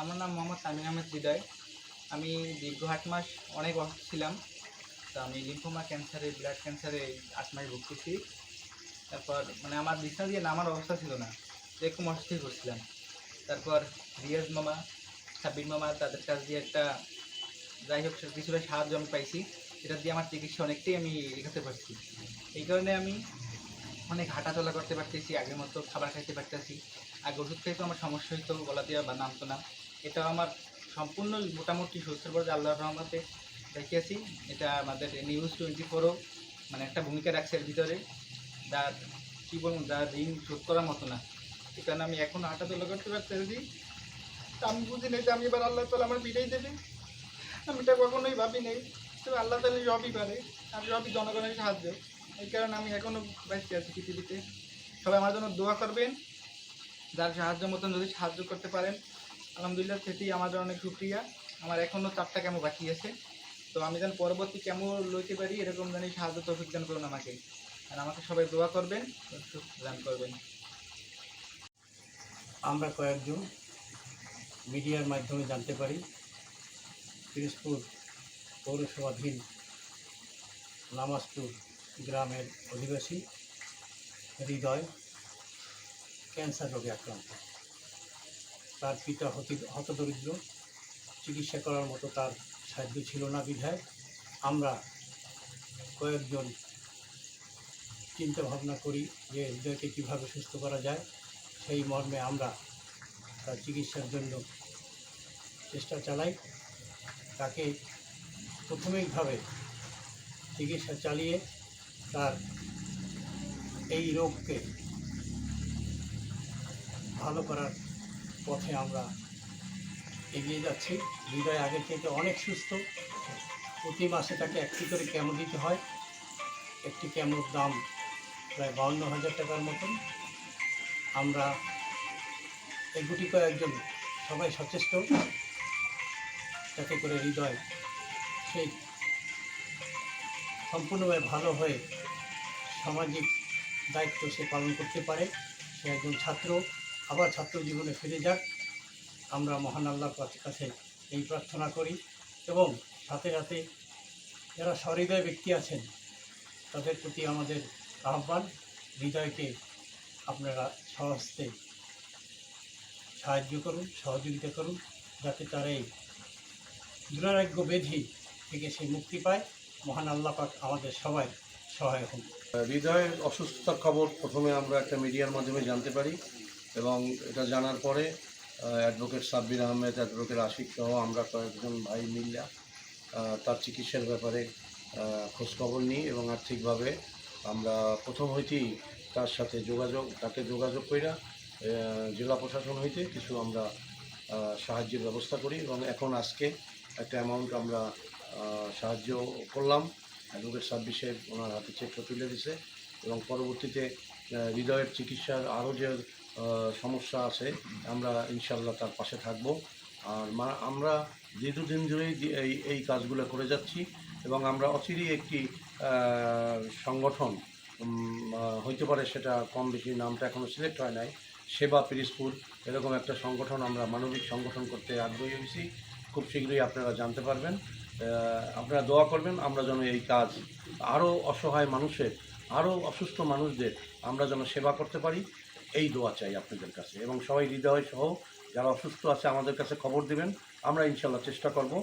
আমার নাম মোহাম্মদ তামিম আহমেদ হৃদয় আমি দীর্ঘ আট মাস অনেক অসুস্থ ছিলাম, তো আমি লিম্ফোমা ক্যান্সারে ব্লাড ক্যান্সারে আট মাস ভুগতেছি। তারপর মানে আমার বিছানা দিয়ে নামার অবস্থা ছিল না এরকম অসুস্থ করছিলাম তারপর রিয়াজ মামা, সাব্বির মামা তাদের কাছ দিয়ে একটা যাই হোক কিছুটা সাহায্য আমি পাইছি। এটা দিয়ে আমার চিকিৎসা অনেকটাই আমি এগোতে পারছি। এই কারণে আমি অনেক হাঁটাচলা করতে পারতেছি, আগের মতো খাবার খাইতে পারতেছি। আগে ওষুধ খাইতে আমার সমস্যা হতো গলা দিয়ে বা নামতো না। এটা আমার সম্পূর্ণ মোটামুটি সুস্থ পর্যায়ে আল্লাহর রহমতে দেখিয়েছি, এটা আমাদের নিউজ টোয়েন্টি ফোরও মানে একটা ভূমিকা রাখছে এর ভিতরে। যার, কী বলুন যার ঋণ শোধ করার মতো না। এই কারণে আমি এখনও হাঁটাচলা করতে পারতেছি। তা আমি বুঝি নাই যে আমি এবার আল্লাহ তালা আমার বিদায় দেবে। আমি এটা কখনোই ভাবি নেই। তবে আল্লাহ তালা সবই পারে, আর সবই জনগণের সাহায্য। এই কারণে আমি এখনও বেঁচে আছি পৃথিবীতে। সবাই আমার জন্য দোয়া করবেন। যার সাহায্য মতন যদি সাহায্য করতে পারেন আলহামদুলিল্লাহ সেটি জন্য অনেক সুক্রিয়া আমার এখনও চারটা কেমন বাকি আছে। তো আমি যেন পরবর্তী কেমন লইতে পারি, এরকম জানি সাহায্য তৌফিক দান করুন আমাকে। আর আমাকে সবাই দোয়া করবেন দান করবেন। আমরা কয়েকজন মিডিয়ার মাধ্যমে জানতে পারি, পিরোজপুর পৌরসভাধীন নামাজপুর গ্রামের অধিবাসী হৃদয় ক্যান্সার রোগে আক্রান্ত। তার পিতা হতি, হতদরিদ্র। চিকিৎসা করার মতো তার সাহায্য ছিল না বিধায় আমরা কয়েকজন চিন্তা ভাবনা করি যে হৃদয়কে কীভাবে সুস্থ করা যায়। সেই মর্মে আমরা তার চিকিৎসার জন্য চেষ্টা চালাই। তাকে প্রাথমিকভাবে চিকিৎসা চালিয়ে তার এই রোগকে ভালো করার পথে আমরা এগিয়ে যাচ্ছি। হৃদয় আগের থেকে অনেক সুস্থ। প্রতি মাসে তাকে একটি করে ক্যামো দিতে হয়। একটি ক্যামোর দাম প্রায় বাউন্ন হাজার টাকার মতন। আমরা এই গুটি কয়েকজন সবাই সচেষ্ট। যাতে করে হৃদয় সেই সম্পূর্ণভাবে ভালো হয়ে সামাজিক দায়িত্ব সে পালন করতে পারে। সে একজন ছাত্র। আবার ছাত্র জীবনে ফিরে যাক। আমরা মহান আল্লাহর কাছে- এই প্রার্থনা করি এবং সাথে সাথে যারা সহৃদয় ব্যক্তি আছেন, তাদের প্রতি আমাদের আহ্বান, হৃদয়কে আপনারা সহস্তে সাহায্য করুন, সহযোগিতা করুন, যাতে তার এই দুরারোগ্য ব্যাধি থেকে সে মুক্তি পায়। মহান আল্লাহ পাক আমাদের সবাই সহায় হন হৃদয়ের অসুস্থতার খবর প্রথমে আমরা একটা মিডিয়ার মাধ্যমে জানতে পারি। এবং এটা জানার পরে অ্যাডভোকেট সাব্বির আহমেদ অ্যাডভোকেট আশিক সহ আমরা কয়েকজন ভাই মিল্লা তার চিকিৎসার ব্যাপারে খোঁজখবর নিই এবং আর্থিকভাবে আমরা প্রথম হইতেই তার সাথে যোগাযোগ, তাকে যোগাযোগ কইরা জেলা প্রশাসন হইতে কিছু আমরা সাহায্যের ব্যবস্থা করি এবং এখন আজকে একটা অ্যামাউন্ট আমরা সাহায্য করলাম। অ্যাডভোকেট সাহেব ওনার হাতে চেকটা তুলে দিছে এবং পরবর্তীতে হৃদয়ের চিকিৎসার আরও যে সমস্যা আছে, আমরা ইনশাল্লাহ তার পাশে থাকব। আর মা, আমরা দীর্ঘদিন ধরেই এই এই কাজগুলো করে যাচ্ছি এবং আমরা অচিরেই একটি সংগঠন হইতে পারে সেটা কম বেশি নামটা এখনও সিলেক্ট হয় নাই। সেবা পিরিজপুর এরকম একটা সংগঠন আমরা মানবিক সংগঠন করতে আগ্রহী হয়েছি। খুব শীঘ্রই আপনারা জানতে পারবেন। আপনারা দোয়া করবেন, আমরা যেন এই কাজ আরও অসহায় মানুষের, আরও অসুস্থ মানুষদের আমরা যেন সেবা করতে পারি। এই দোয়া চাই আপনাদের কাছে। এবং সবাই হৃদয় সহ যারা অসুস্থ আছে আমাদের কাছে খবর দেবেন। আমরা ইনশাল্লাহ চেষ্টা করব।